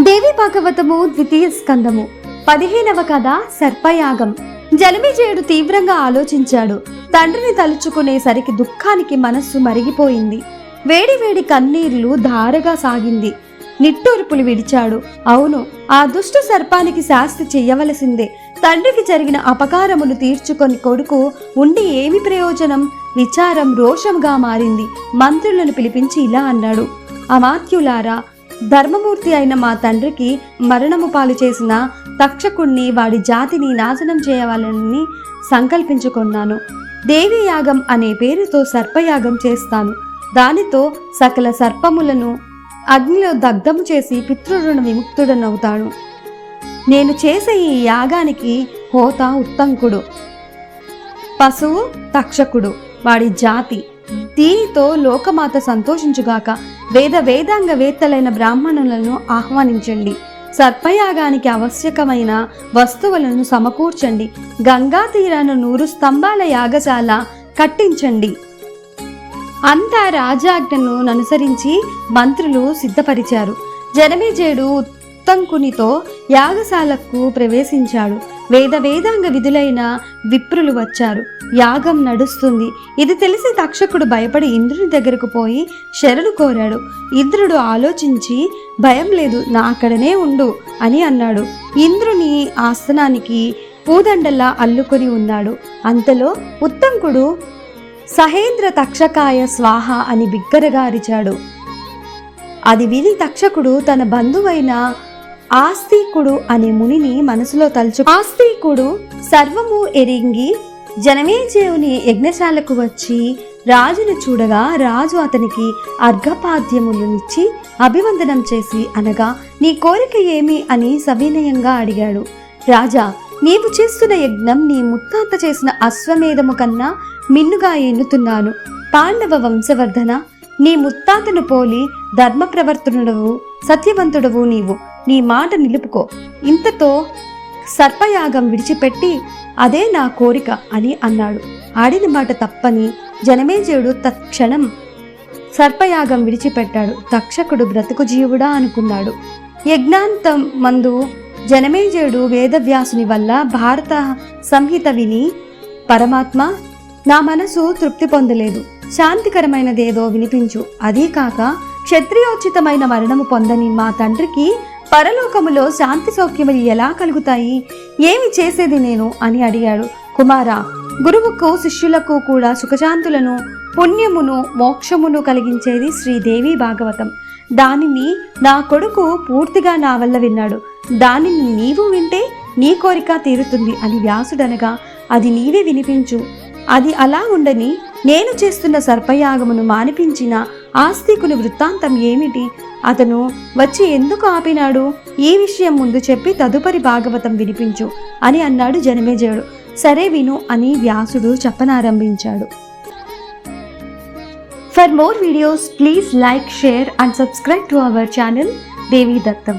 దేవి భాగవతము ద్వితీయ స్కందము. పదిహేనవ కథ సర్పయాగం. జలమిజయుడు తీవ్రంగా ఆలోచించాడు. తండ్రిని తలుచుకునేసరికి దుఃఖానికి మనస్సు మరిగిపోయింది. వేడి వేడి ధారగా సాగింది. నిట్టూర్పులు విడిచాడు. అవును ఆ దుష్ట సర్పానికి శాస్తి చెయ్యవలసిందే. తండ్రికి జరిగిన అపకారమును తీర్చుకొని కొడుకు ఉండి ఏమి ప్రయోజనం? విచారం రోషంగా మారింది. మంత్రులను పిలిపించి ఇలా అన్నాడు. అమాత్యులారా ధర్మమూర్తి అయిన మా తండ్రికి మరణము పాలు చేసిన తక్షకుణ్ణి వాడి జాతిని నాశనం చేయవాలని సంకల్పించుకున్నాను. దేవి యాగం అనే పేరుతో సర్పయాగం చేస్తాను. దానితో సకల సర్పములను అగ్నిలో దగ్ధము చేసి పితృరుణ విముక్తుడనవుతాడు. నేను చేసే ఈ యాగానికి హోత ఉత్తంకుడు. పశువు తక్షకుడు వాడి జాతి. దీనితో లోకమాత సంతోషించుగాక వేద వేదాంగ వేత్తలైన బ్రాహ్మణులను ఆహ్వానించండి. సర్పయాగానికి ఆవశ్యకమైన వస్తువులను సమకూర్చండి. గంగా తీరాన నూరు స్తంభాల యాగశాల కట్టించండి. అంతా రాజాజ్ఞను అనుసరించి మంత్రులు సిద్ధపరిచారు. జనమేజయుడు ఉత్తంకునితో యాగశాలకు ప్రవేశించాడు. వేద వేదాంగ విధులైన విప్రులు వచ్చారు. యాగం నడుస్తుంది. ఇది తెలిసి తక్షకుడు భయపడి ఇంద్రుని దగ్గరకు పోయి శరణు కోరాడు. ఇంద్రుడు ఆలోచించి భయం లేదు నా అక్కడనే ఉండు అని అన్నాడు. ఇంద్రుని ఆసనానికి పూదండలా అల్లుకొని ఉన్నాడు. అంతలో ఉత్తంకుడు సహేంద్ర తక్షకాయ స్వాహ అని బిగ్గరగా అరిచాడు. అది విని తక్షకుడు తన బంధువైన ఆస్తికుడు అనే మునిని మనసులో తలుచు ఆస్తికుడు సర్వము ఎరింగి జనమేజయుని యజ్ఞశాలకు వచ్చి రాజును చూడగా రాజు అతనికి అర్ఘపాద్యములనిచ్చి అభివందనం చేసి అనగా నీ కోరిక ఏమి? అని సవినయంగా అడిగాడు. రాజా నీవు చేస్తున్న యజ్ఞం నీ ముత్తాత చేసిన అశ్వమేధము కన్నా మిన్నుగా ఎన్నుతున్నాను. పాండవ వంశవర్ధన నీ ముత్తాతను పోలి ధర్మ ప్రవర్తనుడవు సత్యవంతుడవు నీవు. నీ మాట నిలుపుకో. ఇంతతో సర్పయాగం విడిచిపెట్టి అదే నా కోరిక అని అన్నాడు. ఆడిన మాట తప్పని జనమేజయుడు తత్క్షణం సర్పయాగం విడిచిపెట్టాడు. తక్షకుడు బ్రతుకు జీవుడా అనుకున్నాడు. యజ్ఞాంతం మందు జనమేజయుడు వేదవ్యాసుని వల్ల భారత సంహిత విని పరమాత్మ నా మనసు తృప్తి పొందలేదు. శాంతికరమైనదేదో వినిపించు. అదీ కాక క్షత్రియోచితమైన మరణము పొందని మా తండ్రికి పరలోకములో శాంతి సౌఖ్యములు ఎలా కలుగుతాయి? ఏమి చేసేది నేను? అని అడిగాడు. కుమారా గురువుకు శిష్యులకు కూడా సుఖశాంతులను పుణ్యమును మోక్షమును కలిగించేది శ్రీదేవి భాగవతం. దానిని నా కొడుకు పూర్తిగా నా వల్ల విన్నాడు. దానిని నీవు వింటే నీ కోరిక తీరుతుంది అని వ్యాసుడనగా అది నీవే వినిపించు. అది అలా ఉండని నేను చేస్తున్న సర్పయాగమును మానిపించిన ఆస్తికుని వృత్తాంతం ఏమిటి? అతను వచ్చి ఎందుకు ఆపినాడు? ఈ విషయం ముందు చెప్పి తదుపరి భాగవతం వినిపించు అని అన్నాడు జనమేజయుడు. సరే విను అని వ్యాసుడు చెప్పనారంభించాడు. For more videos please like share and subscribe to our channel Devi Dattam